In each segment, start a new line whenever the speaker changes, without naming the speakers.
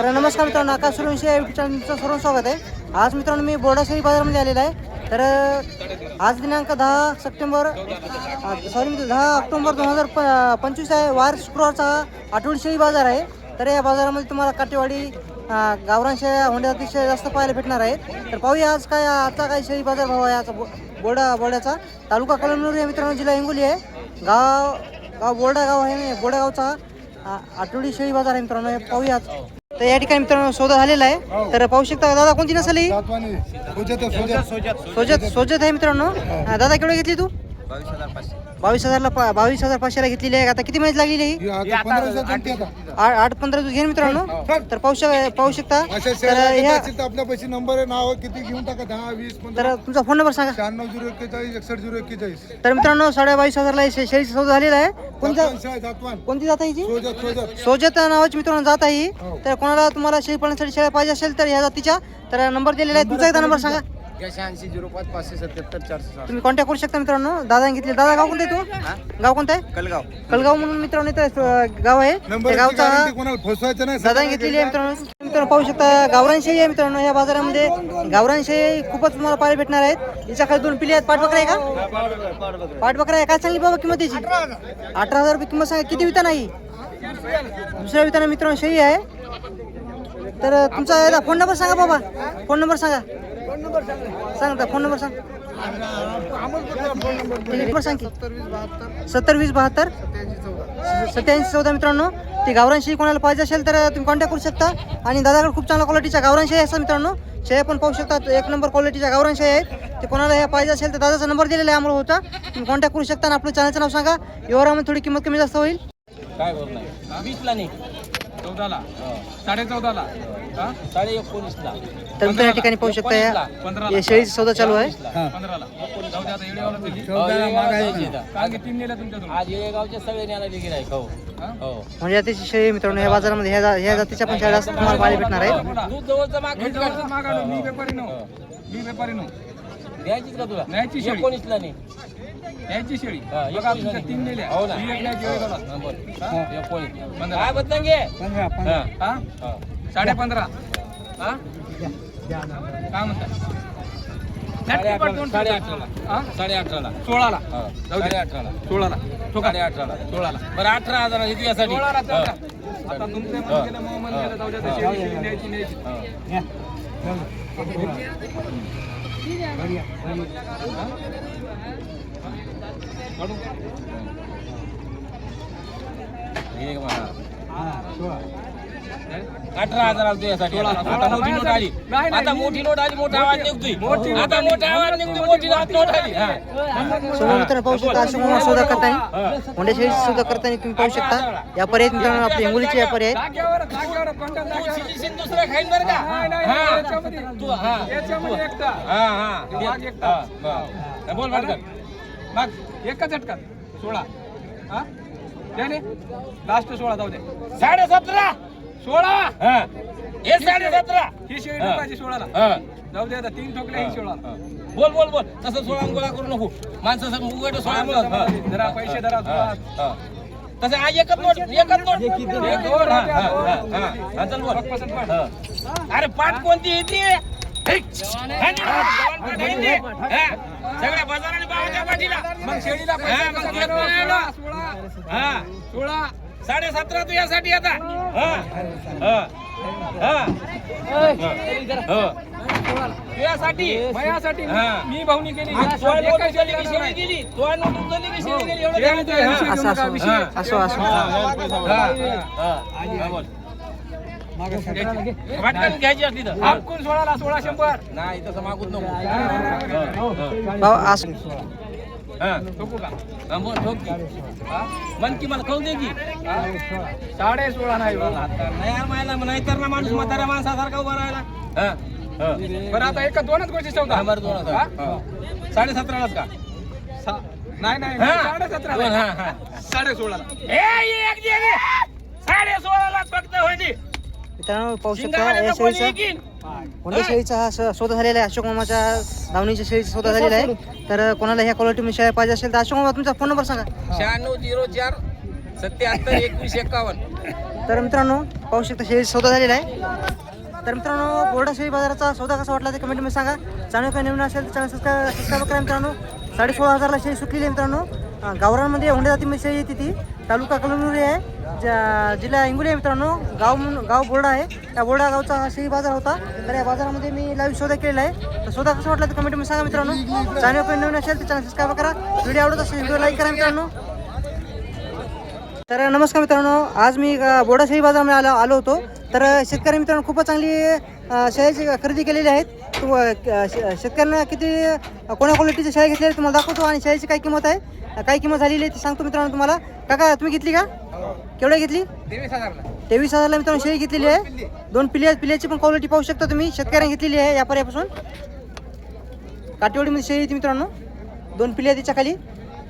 तर नमस्कार मित्रांनो आकाश सुरवंशी या युट्यूब चॅनलचं सर्व स्वागत आहे. आज मित्रांनो मी बोर्डाशेरी बाजारामध्ये आलेला आहे. तर आज दिनांक दहा सप्टेंबर सॉरी मित्र दहा ऑक्टोबर दोन हजार प पंचवीस आहे. वार शुक्रवारचा हा आठवडी शेळी बाजार आहे. तर या बाजारामध्ये तुम्हाला काटेवाडी गावरांच्या होंड्या अतिशय जास्त पाहायला भेटणार आहेत. तर पाहूया आज काय आजचा काय शेळी बाजार भाव आहे आजचा बो बोर्डा बोर्ड्याचा. तालुका कलमनूर या मित्रांनो जिल्हा हिंगोली आहे. गाव गाव बोर्डा गाव आहे बोर्डा गावचा आठवडी शेळी बाजार आहे मित्रांनो हे पाहूयाच तर या ठिकाणी मित्रांनो सौदा झालेला आहे. तर पाहू शकता दादा कोणती नसेल ही?
सातवानी सोजत सोजत सोजत
सोजत सोजत आहे मित्रांनो. हा, दादा केवढी घेतली तू? बावीस हजारला पा- बावीस हजार पाचशेला घेतलेली आहे. आता किती महिन्यात लागलेली आहे? ही?
ही आता पंधरा दिवसात जमते आता
आठ आठ पंधरा दिवस. घेईन मित्रांनो. तर पाहू शक पाहू शकता.
अशा
तर
शेअर
ह्या
असेल तर आपल्या पैसे नंबर आहे नाव किती घेऊन टाका दहा वीस पंधरा.
तर तुमचा फोन नंबर सांगा.
शहाण्णव झिरो एक्केचाळीस एकसष्ट झिरो एक्केचाळीस.
तर मित्रांनो साडे बावीस हजारला हे शे- शेळीचा सौदा झालेला आहे. कोणत्या
जातवान शाह, जातवान.
कोणती जात आहे
सोजत सोजत.
सोजत नावाची मित्रांनो जात आहे ही.
हो.
तर कोणाला तुम्हाला शेळी पाळण्यासाठी शेळ्या पाहिजे असेल तर ह्या जातीच्या तर नंबर दिलेला आहे. तुमचा एकदा नंबर सांगा.
शहाऐंशी झिरो पाच पाचशे सत्याहत्तर चारशे सहा
तुम्ही कॉन्टॅक्ट करू शकता मित्रांनो. दादा घेतले. दादा गाव कोणतं आहे तू? गाव कोणतं आहे?
कलगाव.
कलगाव म्हणून मित्रांनो इथं गाव आहे. त्या गावचा
फसवायचं नाही
दादा घेतलेली आहे. मित्रांनो. मित्रांनो पाहू शकता गावरान शेळी आहे मित्रांनो या बाजारामध्ये. गावरान शेळी खूपच तुम्हाला पाहायला भेटणार आहेत. हिच्या खाली दोन पिली आहेत. पाठबकरा आहे का? पाठबकरा आहे. काय सांगली बाबा किंमत याची? अठरा हजार रुपये किंमत सांगा. किती विता नाही? दुसऱ्या विताना मित्रांनो शेळी आहे. तर तुमचा याला फोन नंबर सांगा बाबा. फोन नंबर सांगा. सांग फोन नंबर सांग. नंबर सांग की. सत्तर वीस बहात्तर. सत्याऐंशी चौदा. मित्रांनो ती गावरान शेळी कोणाला पाहिजे असेल तर तुम्ही कॉन्टॅक्ट करू शकता. आणि दादाकडे खूप चांगल्या क्वालिटीच्या गावरान शेळी असतात मित्रांनो. शेळ्या पण पाहू शकता एक नंबर क्वालिटीच्या गावरान शेळी आहेत. ते कोणाला ह्या पाहिजे असेल तर दादाचा नंबर दिलेला आहे आम्हाला होता. तुम्ही कॉन्टॅक्ट करू शकता आणि आपलं चॅनलचं नाव सांगा. व्यवहारामध्ये थोडी किंमत कमी जास्त होईल.
काय बोल नाही वीसला नाही
चौदाला. साडे चौदाला हा?
साडे एकोणीसला
तर मित्रांनो या ठिकाणी पाहू शकता या या शेळीचा सौदा चालू आहे.
हो. हो
म्हणजे जातीची शेळी मित्रांनो या बाजारामध्ये ह्या जा- ह्या जातीच्या पण शेळ्या तुम्हाला पाहायला भेटणार आहे.
द्यायचीच का? तुला?
न्यायची शेळी.
एकोणीसला नाही
यायची शेळी.
हा,
बघा तुमच्या. तीन नेल्या.
हो ना.
ही.
हा. हा, एकोणीस. काय बदलं घे?
हा?
हा.
साडे पंधरा हा? काय म्हणता?
साडे. अठराला
हा? सोळाला.
हा. साडे अठराला
सोळाला. ठोका.
साडे अठराला
सोळाला.
बरं अठरा हजार आहे तुझ्यासाठी
सोळाला जाऊ द्या.
हा.
आता. तुमचे मन. गेलं मग मन. गेलं जाऊ द्या
हा. अठरा हजार तुझ्यासाठी आता मोठी नोट आली. आता मोठी नोट आली मोठा आवाज निघतोय. आता. मोठा आवाज निघतोय मोठी नोट आली. हा.
समोर मित्रांनो पाहू शकता अशा प्रमाणे सौदा करताना होंड्या शेळी सौदा करताना तुम्ही पाहू शकता. या पर्याय मित्रांनो आपले हिंगोलीचे
दुसरं खाईन बरं का? हा. हा. हा हा. हा. बोल बरं
झटकात सोळा. हा? त्याने लास्ट सोळा जाऊ दे
साडे सतरा.
सोळा?
हा. हे साडे सतरा.
ही शेळी
हा.
ठोकायची सोळाला.
हा.
जाऊ दे आता तीन ठोकले ही. सोळा.
बोल बोल बोल. तसं सोळा गोळा करू नको. माणसं उघड सोळा हा.
जरा पैसे धरा
हा, हा. तसं एकच नोट एकच नोट. एक नोट हा, हा, हा, हा. हा, चल बोल.
पसंत.
हा. अरे पाठ कोणती येते? सगळ्या बाजाराने बाबाच्या पाठीला.
मग शेळीला पैसे
हा, मग
कसा
घेत
भरावा?
नाही ना.
सोळा.
हा.
सोळा.
साडे सतरा तू यासाठी आता हा हा हा हा. तुझ्यासाठी
माझ्यासाठी मी-
हा.
भावनी केली
शेळी. गेली एवढं हा. हा. हा, हा, हा. वाटकन घ्यायची असली तर
आपकून सोळाला सोळा शंभर
नाही तसं मागूच नको हा, हा.
ठोकू का
हा, ठोक की. हा? मन की मला खाऊ दे की
हा? साडे सोळा नाही हो.
आता नाही नाही तर ना माणूस म्हातारा माणसासारखा उभा राहिला हा, हा.
बरं आता एका दोनच गोष्टी
हा, बरं दोन
हा?
हा. साडे सतरालाच का
सा- नाही नाही
हा.
साडे सतरा
दोन, हा, हा.
साडे
रे. साडे सोळाला फक्त होती
मित्रांनो पाहू शकता
कोणी
शेळीचा हा सौदा झालेला आहे. अशोक मामाच्या धावणीच्या शेळीचा सौदा झालेला आहे. तर कोणाला ह्या क्वालिटी शेळ्या पाहिजे असेल तर अशोक मामा तुमचा फोन नंबर सांगा.
शहाण्णव झिरो चार सत्याहत्तर एकवीस एकावन्न.
तर मित्रांनो पाहू शकता शेळी सौदा झालेला आहे. तर मित्रांनो बोर्डा शेळी बाजाराचा सौदा कसा वाटला ते कमेंटमध्ये सांगा. चॅनल काही नवीन असेल तर चॅनल सबस्क्राईब सबस्क्राईब करा मित्रांनो. साडे सोळा हजारला शेळी सुटलेली आहे मित्रांनो. गावरांमध्ये होंडे जातीमध्ये शेळी येते ती. तालुका कलमुरी आहे. ज्या जिल्हा हिंगोली आहे मित्रांनो गाव म्हणून- गाव बोर्डा आहे. त्या बोर्डा गावचा हा शेळी बाजार होता. तर या बाजारामध्ये मी लाईव्ह सौदा केलेला आहे. तर सौदा कसं वाटला तर कमेंटमध्ये सांगा मित्रांनो. चॅनल पण नवीन असेल तर चॅनल सबस्क्राईब करा. व्हिडिओ आवडत असेल व्हिडिओ लाईक करा मित्रांनो. तर नमस्कार मित्रांनो. आज मी बोर्डा शेळी बाजारामध्ये आलो आलो होतो. तर शेतकरी मित्रांनो खूपच चांगली शाळेची खरेदी केलेली आहेत. शे- शेतकऱ्यांना किती अ, कोण्या शाळे घेतली घेतलेल्या तुम्हाला दाखवतो आणि शाळेची काय किंमत आहे काय किंमत झालेली आहे ते सांगतो मित्रांनो तुम्हाला. काका तुम्ही घेतली का? केवढ्या घेतली?
तेवीस हजारला.
तेवीस हजारला मित्रांनो शेळी घेतलेली आहे. दोन पिल्ले पिल्याची पण क्वालिटी पाहू शकता तुम्ही. शेतकऱ्यांनी घेतलेली आहे या पर्यापासून काटेवाडीमध्ये शेळी येते मित्रांनो. दोन पिल्ले तिच्या खाली.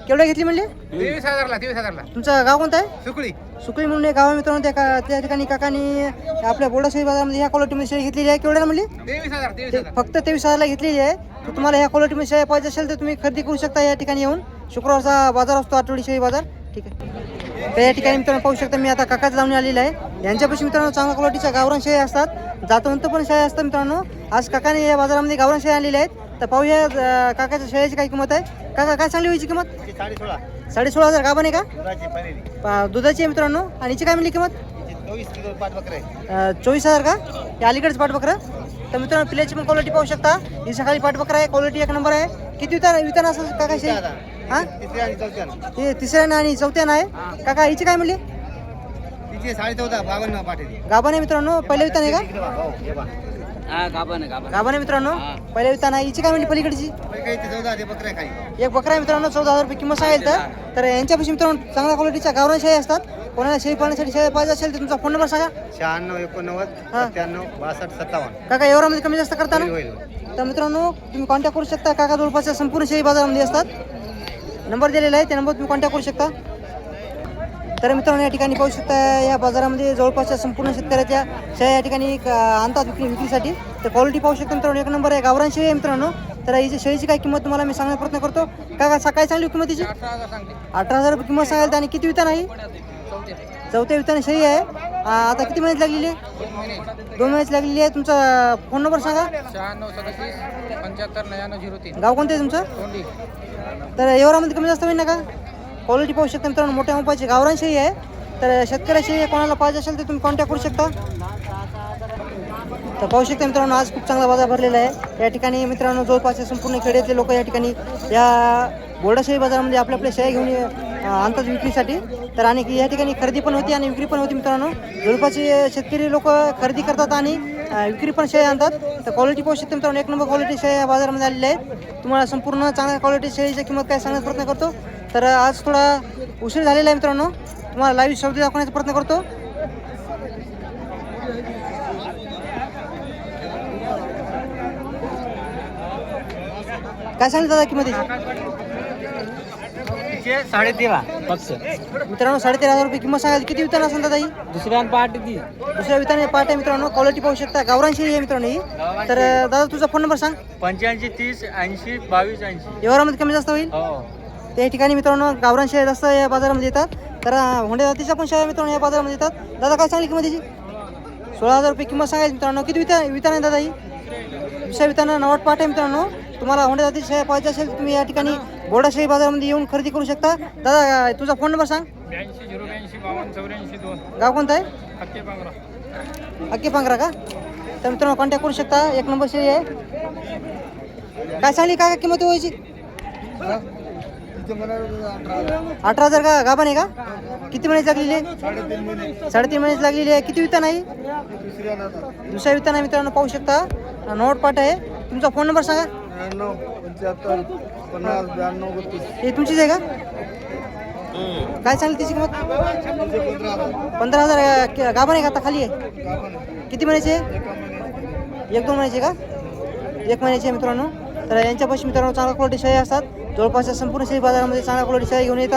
केवढ्या घेतली म्हणले?
तेवीस हजारला तेवीस हजारला.
तुमचं गाव कोणतं आहे?
सुकळी.
सुकळी म्हणून एक गाव आहे मित्रांनो. त्या का त्या ठिकाणी काकानी आपल्या बोर्डाशाही बाजारामध्ये ह्या क्वालिटीमध्ये शेळी घेतलेली आहे. केवढ्याला म्हणली?
तेवीस हजार तेवीस
ते
हजार.
फक्त तेवीस हजारला घेतलेली आहे. तर तुम्हाला ह्या क्वालिटीमध्ये शेळ्या पाहिजे असेल तर तुम्ही खरेदी करू शकता या ठिकाणी येऊन. शुक्रवारचा बाजार असतो आठवडी शेळी बाजार. ठीक आहे. तर या ठिकाणी मित्रांनो पाहू शकता मी आता काकाच लावून आलेला आहे. यांच्यापाशी मित्रांनो चांगल्या क्वालिटीच्या गावरान शेळ्या असतात. जातवंत पण शेळ्या असतात मित्रांनो. आज काकाने या बाजारामध्ये गावरान शेळ्या आणलेल्या आहेत. तर पाहूया काकाच्या शेळ्याची काय किंमत आहे? काका काय चांगली व्हायची किंमत? साडे सोळा. हजार. गाभा नाही का? दुधाची आहे मित्रांनो. आणि हिची काय मिळली किंमत? चोवीस हजार का? हे अलीकडेच पाठबकरं तर मित्रांनो पिल्याची पण क्वालिटी पाहू शकता. ही सकाळी पाठबकर आहे क्वालिटी एक नंबर आहे. किती वितान वितान असेल काका शेळी? हा? हे तिसऱ्यानं आणि चौथ्यानं आहे? काका हिची काय म्हणली?
साडे चौदा बावन्न पाठी
गाभा नाही मित्रांनो पहिले वितान आहे का गाभा नाही मित्रांनो पहिले वितान. आहे हिची काय म्हणली पलीकडची?
चौदा ते बकऱ्या खाली.
एक बकरा आहे मित्रांनो चौदा हजार रुपये किंमत सांगेल तर. तर यांच्यापाशी मित्रांनो चांगल्या क्वालिटीच्या गावरान शेळी असतात. कोणाला शेळी पाळण्यासाठी शेळी पाहिजे असेल तर तुमचा फोन नंबर सांगा.
शहाण्णव एकोणनव्वद
हा.
सत्त्याण्णव बासष्ट सत्तावन्न.
काका एवढ्यामध्ये कमी जास्त करता ना?
होईल
तर मित्रांनो तुम्ही कॉन्टॅक्ट करू शकता. काका जवळपासच्या संपूर्ण शेळी बाजारामध्ये असतात. नंबर दिलेला आहे त्या नंबर तुम्ही कॉन्टॅक्ट करू शकता. तर मित्रांनो या ठिकाणी पाहू शकता या बाजारामध्ये जवळपासच्या संपूर्ण शेतकऱ्याच्या शेळ्या या ठिकाणी आणतात विक्री विक्रीसाठी. तर क्वालिटी पाहू शकता मित्रांनो एक नंबर आहे गावरान शेळी आहे मित्रांनो. तर हिची शेळीची काय किंमत तुम्हाला मी सांगण्याचा प्रयत्न करतो. काका सकाळी चांगली किंमत तिची
अठरा हजार
रुपये किंमत सांगाल आणि किती वितान आहे.
चौथ्या
विताने शेळी आहे. आता किती महिन्यात लागलेली आहे?
दोन महिने
दोन महिन्यात लागलेली आहे. तुमचा फोन नंबर सांगा.
शहाण्णव सदतीस पंच्याहत्तर नव्याण्णव झिरो तीन.
गाव कोणतं आहे तुमचं? तर एवढ्यामध्ये कमी जास्त होईल ना का? क्वालिटी पाहू शकता मित्रांनो मोठ्या मोपाची गावरान शेळी आहे. तर शेतकऱ्याशी कोणाला पाहिजे असेल तर तुम्ही कॉन्टॅक्ट करू शकता. तर पाहू शकता मित्रांनो आज खूप चांगला बाजार भरलेला आहे. या ठिकाणी मित्रांनो जवळपासचे संपूर्ण खेड्यातले लोक या ठिकाणी या बोर्डाशाही बाजारामध्ये आपल्या आपल्या शेळ्या घेऊन आणतात विक्रीसाठी. तर आणि या ठिकाणी खरेदी पण होती आणि विक्री पण होती मित्रांनो. जवळपासचे शेतकरी लोक खरेदी करतात आणि विक्री पण शेळी आणतात. तर क्वालिटी पाहू शकता मित्रांनो एक नंबर क्वालिटी शेळ्या बाजारामध्ये आलेल्या आहेत. तुम्हाला संपूर्ण चांगल्या क्वालिटी शेळीची किंमत काय सांगण्याचा प्रयत्न करतो. तर आज थोडा उशीर झालेला आहे मित्रांनो. तुम्हाला लाईव्ह शब्द दाखवण्याचा प्रयत्न करतो. काय सांगितलं दादा किंमतीची?
साडेतेरा.
मित्रांनो साडेतेरा हजार रुपये किंमत सांगायला किती वितान असेल दादा ही?
दुसऱ्या पार्टी ती.
दुसऱ्या विताने पार्ट आहे मित्रांनो. क्वालिटी पाहू शकता. गावरान शेळी आहे मित्रांनो ही. तर दादा तुझा फोन नंबर सांग.
पंच्याऐंशी तीस ऐंशी बावीस ऐंशी.
व्यवहारामध्ये कमी जास्त होईल?
हो.
त्या ठिकाणी मित्रांनो गावरान शेळ्या जास्त या बाजारामध्ये येतात. तर होंडे जातीच्या पण शेळ्या मित्रांनो या बाजारामध्ये येतात. दादा काय सांगली किंमत त्याची सोळा हजार रुपये किंमत सांगायची मित्रांनो. किती विता वितान आहे दादा ही? दुसऱ्या विताना नवट पाठ आहे मित्रांनो. तुम्हाला होंडे जातीची शेळ्या पाहिजे असेल तुम्ही या ठिकाणी बोर्डाशाही बाजारामध्ये येऊन खरेदी करू शकता. दादा तुझा फोन नंबर सांग.
ब्याऐंशी झिरो ब्याऐंशी बावन्न चौऱ्याऐंशी दोन.
गाव कोणतं आहे?
हक्के पांगरा.
अक्की पांघरा का? तर मित्रांनो कॉन्टॅक्ट करू शकता. एक नंबर शेळी आहे. काय सांगली काय किंमत व्हायची अठरा हजार का? गाभा नाही का? किती महिन्याची लागलेली आहे?
साडेतीन महिने
साडेतीन महिन्याची लागलेली आहे. किती विता नाही
दुसऱ्या
विता नाही मित्रांनो पाहू शकता. नोट पाठ आहे. तुमचा फोन नंबर सांगा.
त्र्याण्णव पंच्याहत्तर पन्नास ब्याण्णव बत्तीस.
हे तुमचीच आहे का? काय सांगली तिची किंमत?
पंधरा हजार.
पंधरा हजार अं, गाभा नाही का आता खाली आहे? किती महिन्याची आहे?
एका
दोन महिन्याचे का? एक महिन्याचे आहे मित्रांनो. तर यांच्यापाशी मित्रांनो चांगल्या क्वालिटी शेळी असतात. जवळपासच्या संपूर्ण शेळी बाजारामध्ये चांगल्या क्वालिटी शेळी घेऊन येत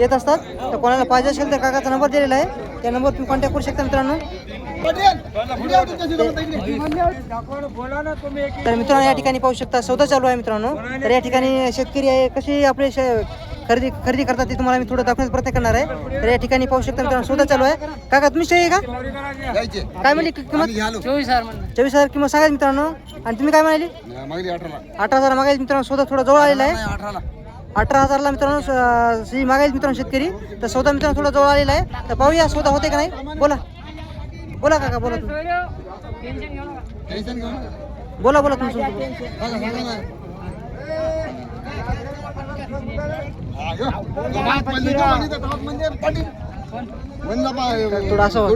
येत असतात. तर कोणाला पाहिजे असेल तर काकाचा नंबर दिलेला आहे. त्या नंबर तुम्ही कॉन्टॅक्ट करू शकता मित्रांनो. तर मित्रांनो या ठिकाणी पाहू शकता सौदा चालू आहे मित्रांनो. तर या ठिकाणी शेतकरी आहे कशी आपले शे खरेदी खरेदी करतात ते तुम्हाला मी थोडं दाखवण्याचा प्रयत्न करणार आहे. तर या ठिकाणी पाहू शकता मित्रांनो सौदा चालू आहे. काका तुम्ही आहे का? काय म्हणली किंमत? चोवीस हजार किंमत सांगा मित्रांनो. आणि तुम्ही काय म्हणाली? अठरा हजार मागायची मित्रांनो सौदा थोडा जवळ आलेला आहे. अठरा हजारला मित्रांनो स- मागायची मित्रांनो शेतकरी. तर सौदा मित्रांनो थोडा जवळ आलेला आहे. तर पाहूया सौदा होते का नाही? बोला. बोला काका बोला तुम्ही. बोला बोला तुम्ही थोडं असं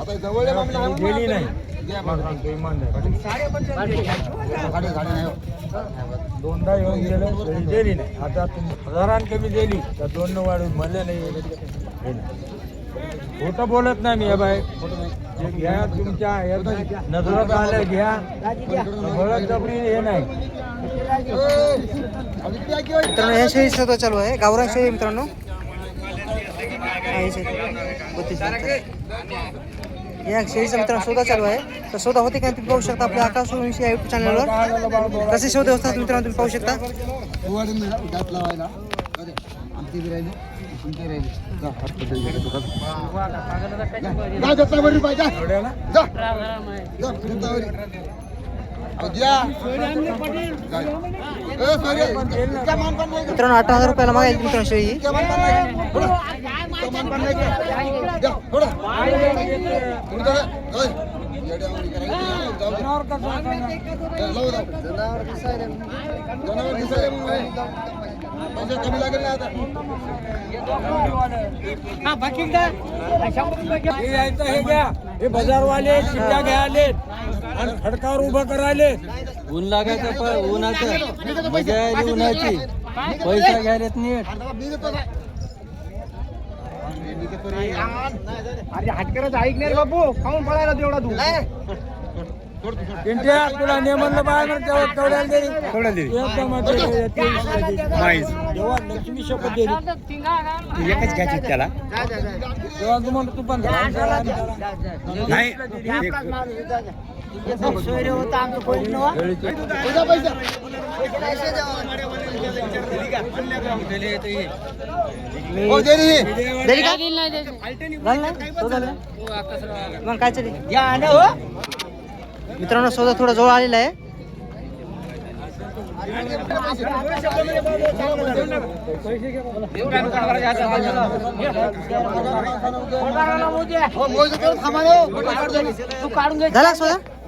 आता जवळ गेली नाही. दोनदा येऊन गेलं तरी दिली नाही आता तुम्ही हजारां कमी दिली तर दोन वाढून म्हणले नाही हे खोटं बोलत नाही मी हे बाय घ्या तुमच्या नजरात आलं घ्या बळजबरी हे नाही
मित्रांनो याशिवाय शेळी. चालू आहे गावराशिवाय मित्रांनो बत्तीस या शेळीचा मित्रांनो सौदा चालू आहे तर सौदा होते का तुम्ही पाहू शकता आपल्या आकाश या युट्यूब चॅनलवर कसे सौदे असतात मित्रांनो तुम्ही पाहू शकता मित्रांनो अठरा हजार रुपयाला मागायची मित्रांनो शेळी ही.
कमी लागेल ना आता.
हे बाजारवाले घ्यायले आणि खडकावर उभं करायले.
ऊन लागायचं पण उन्हाचं. मजा आली उन्हाची. पैसा घ्यायलेत नीट.
इंडिया तुला नेमलं बाहेर तेव्हा तेवढ्याला दिली तेवढ्या दिली एकदम आता ते- ते- जेव्हा लक्ष्मी शपथ दिली एकच घ्यायची त्याला. तेव्हा तू म्हणतो तू पण नाही.
झालं? सौदा झाला? मग काय चालेल मित्रांनो सौदा थोडा जवळ आलेला आहे.
हो, मोज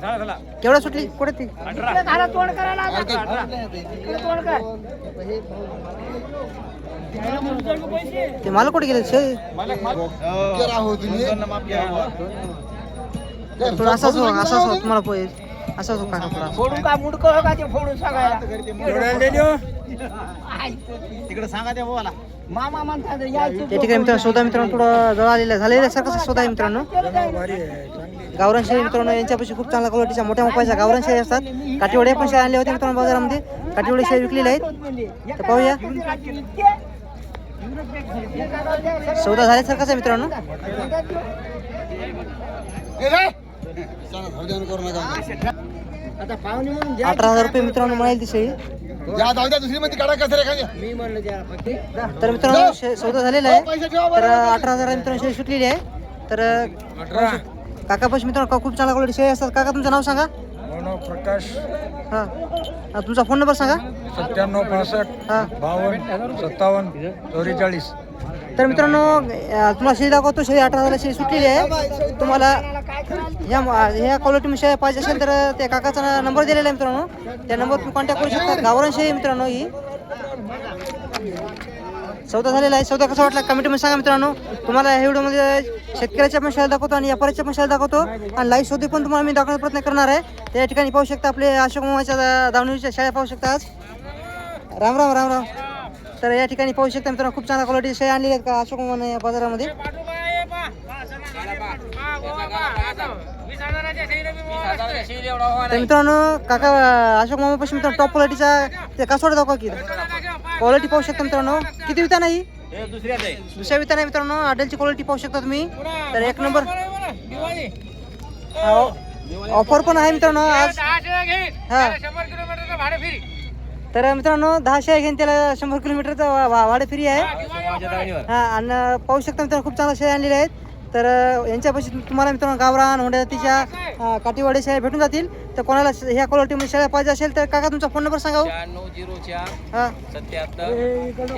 करून थांबा रे.
झाला सौदा केवढा सुटली कुठे ती ते मला कुठे गेले?
केरा हो. तुम्ही.
थोडं असाच हो असाच हो तुम्हाला पोहे असाच हो काका थोडा.
फोडून का मुडकं हो का ते फोडून सांगायला. तिकडे सांगा त्या भावाला. मामा म्हणतात
त्या ठिकाणी मित्रांनो सौदा मित्रांनो थोडं जवळ आलेला आहे. झालेला सारखा सौदा आहे मित्रांनो. गावरान शेळी मित्रांनो यांच्यापाशी खूप चांगल्या क्वालिटीच्या मोठ्या मोठ्या गावरान शेळी असतात. काठीवड्या पण शेळ्या आणल्या होत्या मित्रांनो बाजारामध्ये. काठीवडे शेळी विकलेल्या आहेत. तर पाहूया. सौदा झाल्यासारखाच आहे मित्रांनो? अठरा हजार रुपये मित्रांनो म्हणाली ती शेळी. तर मित्रांनो सौदा झालेला आहे. तर. अठरा हजार मित्रांनो शेळी सुटलेली आहे. तर काकापाशी मित्रांनो खूप चांगल्या क्वालिटी शेळी असतात. काका तुमचं नाव सांगा?
प्रकाश.
हां. तुमचा फोन नंबर सांगा.
सत्त्याण्णव पासष्ट
हां.
बावन्न सत्तावन्न चौवेचाळीस.
तर मित्रांनो अं, तुम्हाला शेळी दाखवतो. शेळी अठरा हजार शेळी सुटलेली आहे. तुम्हाला ह्या ह्या क्वालिटी शेळ्या पाहिजे असेल तर त्या काकाचा नंबर दिलेला आहे मित्रांनो. त्या नंबरवर तुम्ही कॉन्टॅक्ट करू शकता. गावरान शेळी आहे मित्रांनो ही. सौदा झालेला आहे. सौदा कसा वाटला? कमेंटमध्ये सांगा मित्रांनो. तुम्हाला ह्या व्हिडिओमध्ये शेतकऱ्याच्या पण शाळा दाखवतो आणि व्यापाऱ्याच्या पण शाळा दाखवतो. आणि लाईव्ह सौदे पण तुम्हाला मी दाखवण्याचा प्रयत्न करणार आहे. त्या ठिकाणी पाहू शकता आपले अशोक मामाच्या दावणीच्या शाळा पाहू शकता आज. राम राम राम राम. तर या ठिकाणी पाहू शकता मित्रांनो खूप चांगल्या क्वालिटी शाळा आणली आहेत का अशोक मामाने या बाजारामध्ये? तर मित्रांनो काका अशोक मामापाशी मित्रांनो टॉप क्वालिटीचा ते कासोड दाखवा की. क्वालिटी पाहू शकता मित्रांनो. किती विता नाही? दुसऱ्या विता नाही मित्रांनो. आडेलची क्वालिटी पाहू शकता तुम्ही. तर एक नंबर ऑफर पण आहे मित्रांनो आज. हा तर मित्रांनो दहा शेळ्या घेऊन त्याला शंभर किलोमीटरचा भाडं फ्री आहे. हा आणि पाहू शकता मित्रांनो खूप चांगल्या शेळ्या आणलेल्या आहेत. तर यांच्यापाशी तुम्हाला मित्रांनो गावरान होंड्या जातीच्या अं, काठीवाडी शेळ्या भेटून जातील. तर कोणाला ह्या क्वालिटीमध्ये शेळ्या पाहिजे असेल तर काका तुमचा फोन नंबर सांगा
शहाण्णव झिरो चार
हा.
सत्याहत्तर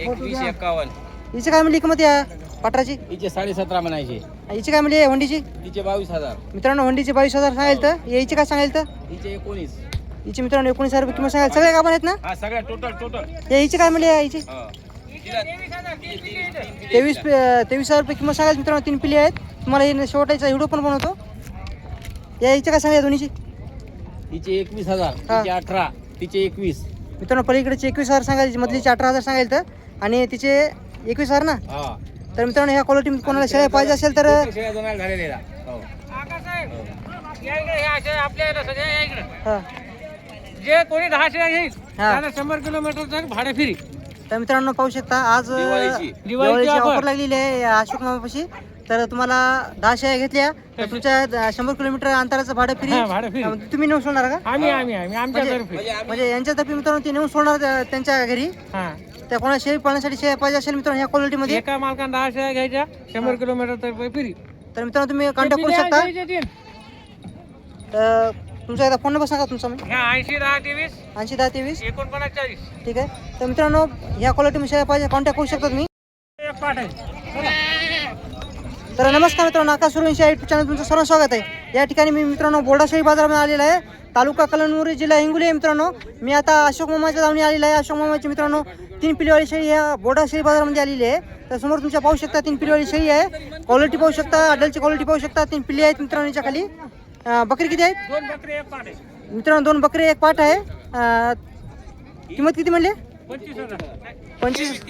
एकवीस एकावन्न.
हिची काय म्हणली किंमत या पाटराची
तिचे साडेसतरा म्हणायचे.
हिची काय म्हणली होंडीची?
तिचे बावीस हजार.
मित्रांनो होंडीची बावीस हजार सांगेल तर? याची काय सांगेल तर?
तिचे एकोणीस.
हिची मित्रांनो एकोणीस हजार रुपये किंमत सांगेल सगळे गाभण आहेत ना?
हा सगळ्या टोटल टोटल
या हिची काय म्हणली हिची? तेवीस तेवीस हजार रुपये किंमत सांगाल मित्रांनो तीन पिली आहेत. तुम्हाला हे शेवटायचा व्हिडिओ पण बनवतो. या हिची काय सांगा दोन्हीची?
तिचे एकवीस हजार
हा.
तिचे अठरा तिचे एकवीस.
मित्रांनो पलीकडचे एकवीस हजार सांगायचे मधलीचे अठरा हजार सांगायला तर. आणि तिचे एकवीस हजार ना?
हा.
तर मित्रांनो ह्या क्वालिटी कोणाला शेळ्या पाहिजे असेल तर
हो.
हा.
जे कोणी दहा शेळ्या घेईल
हा.
शंभर किलोमीटरचं भाडे फ्री.
तर मित्रांनो पाहू शकता आज
दिवाळीची.
ऑफर लागलेली आहे अशोक मामापाशी. तर तुम्हाला दहा शेळ्या घेतल्या तर तुमच्या शंभर किलोमीटर अंतराचं भाडं फ्री.
हा.
तुम्ही नेऊन सोडणार का?
आम्ही आम्ही आम्ही आमच्या
म्हणजे-
तर्फे
म्हणजे यांच्यातर्फे मित्रांनो ते नेऊन सोडणार त्या- त्यांच्या घरी.
हा.
त्या कोणा शेळी पाळण्यासाठी शेळ्या पाहिजे असेल मित्रांनो ह्या क्वालिटीमध्ये
एका मालकाने दहा शेळ्या घ्यायच्या शंभर किलोमीटर तर्फे फ्री.
तर मित्रांनो तुम्ही कॉन्टॅक्ट करू शकता. तर तुमचा एकदा फोन नंबर सांगा तुमचा मी
ह्या ऐंशी दहा तेवीस.
ऐंशी दहा तेवीस.
एकोणपन्नास चाळीस.
ठीक आहे. तर मित्रांनो ह्या क्वालिटी शेळ्या पाहिजे कॉन्टॅक्ट करू शकता तुम्ही.
एक पाठ आहे.
तर नमस्कार मित्रांनो आकाश सुरवंशी या युट्यूब चॅनल तुमचं सर्व स्वागत आहे. या ठिकाणी मी मित्रांनो बोर्डाशाही बाजारामध्ये आलेला आहे. तालुका कलनमुरी जिल्हा हिंगोली आहे मित्रांनो. मी आता अशोक मामाच्या जाऊन आलेला आहे. अशोक मामाची मित्रांनो तीन पिलवाडी शेळी ह्या बोर्डाशाही बाजारामध्ये आलेली आहे. तर समोर तुमच्या पाहू शकता तीन पिलवाडी शेळी आहे. क्वालिटी पाहू शकता अडलची क्वालिटी पाहू शकता तीन पिल्ली आहेत मित्रांनो याच्या खाली. बकरी किती आहेत?
दोन बकरे एक पाठ आहे.
मित्रांनो दोन बकरी एक पाठ आहे. अं, किंमत किती म्हणले?
पंचवीस हजार.
पंचवीस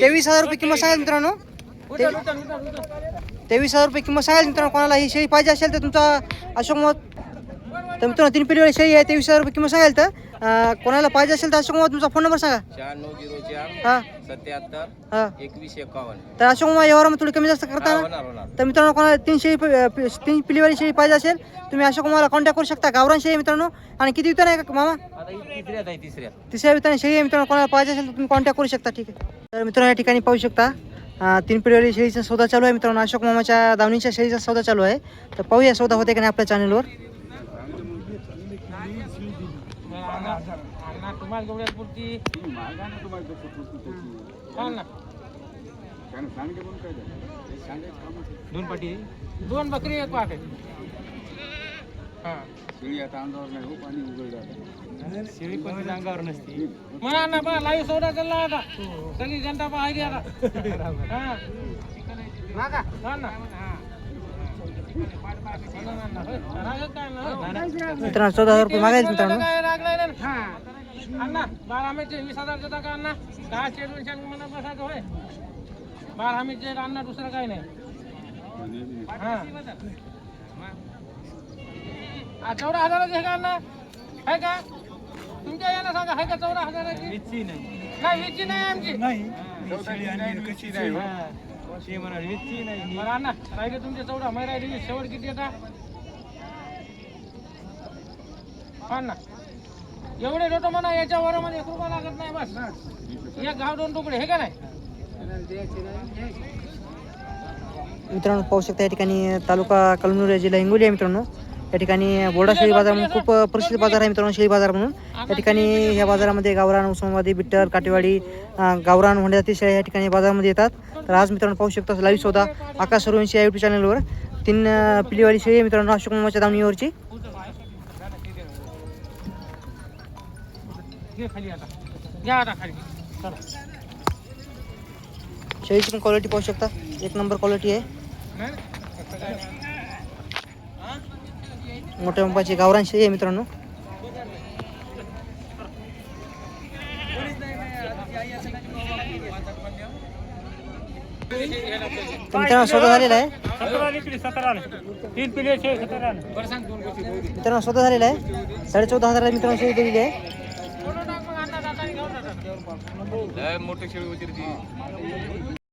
तेवीस हजार रुपये किंमत सांगा मित्रांनो? ते- तेवीस हजार रुपये किंमत सांगाल मित्रांनो? कोणाला ही शेळी पाहिजे असेल तर तुमचा अशोक मत तर मित्रांनो तीन पिढी शेळी आहे हजार रुपये किंमत सांगाल तर अं, कोणाला पाहिजे असेल तर अशोक मत तुमचा फोन नंबर सांगा.
शहाण्णव झिरो चार
हां.
सत्याहत्तर
हां.
एकवीस एकावन्न.
तर अशोक मग व्यवहारामध्ये थोडी कमी जास्त करता ना?
होणार होणार.
तर मित्रांनो कोणाला तीन पि- तीन पिलीवाली शेळी पाहिजे असेल तुम्ही अशोक मला कॉन्टॅक्ट करू शकता. गावरान शेळी आहे मित्रांनो. आणि किती विकता नाही का मामा?
आता ही तिसऱ्यात आहे तिसऱ्यात
तिसऱ्या. विकताना शेळी आहे मित्रांनो. कोणाला पाहिजे असेल तर तुम्ही कॉन्टॅक्ट करू शकता. ठीक आहे. तर मित्रांनो या ठिकाणी पाहू शकता अं, तीन पिढीवाली शेळीचा सौदा चालू आहे मित्रांनो. अशोक मामाच्या दावणीच्या शेळीचा सौदा चालू आहे. तर पाहूया सौदा होते का नाही आपल्या चॅनलवर
अण्णा तुम्हाला जेवढ्या पुरती हा. ना.
दोन पाठी
दोन बकरी एक पाठ आहे. हा.
शेळी पण अंगावर नसते.
म्हणा ना बा लाईव्ह सौदा चालला आता. सगळी जनता पाहिजे आता. हा. हा ना.
मित्रांनो चौदा हजार रुपये मागायचे मित्रांनो.
अण्णा बारा हमीचे वीस हजार देता का अण्णा? दहा शेड दोनशे मला बसायचं होय. बारा हमीचे अण्णा दुसरं काही नाही. हा. आ, चौदा हजाराची आहे का अण्णा? आहे का? तुमच्या याला सांगा आहे का चौदा हजाराची?
विची नाही.
नाही वीसची नाही आमची.
नाही. शेळी आणि कशी नाही. हो.
अण्णा राहिले तुमचे चौदा. मै राहिले शेवट किती येता ना एवढे लोट म्हणा याच्या वरामध्ये एक रुपया लागत नाही बस. एक गाव दोन तुकडे हे का नाही?
मित्रांनो पाहू शकता या ठिकाणी तालुका कलमुर जिल्हा हिंगोली आहे मित्रांनो. या ठिकाणी बोर्डा शेळी बाजार म्हणून खूप प्रसिद्ध बाजार आहे मित्रांनो शेळी बाजार म्हणून. या ठिकाणी ह्या बाजारामध्ये. गावरान उस्मानाबादी बिट्टर काटेवाडी गावरान होंड्याची शेळ्या या ठिकाणी बाजारामध्ये येतात. तर आज मित्रांनो पाहू शकता लाईव्ह शोधा आकाश सूर्यवंशी या यूट्यूब चॅनलवर तीन अं, पिलीवाली शेळी मित्रांनो अशोक मामाच्या दावणीवरची.
घे खाली आता। घ्या आता खाली। चला।
शेळीची पण क्वालिटी पाहू शकता एक नंबर क्वालिटी आहे? मोठ्या पंपाची गावरान शेळी आहे मित्रांनो तर मित्रांनो स्वतः झालेला आहे. मित्रांनो स्वतः झालेला आहे. साडे चौदा हजाराला मित्रांनो शेळी दिलेली आहे.
मोठी शेळी होती ती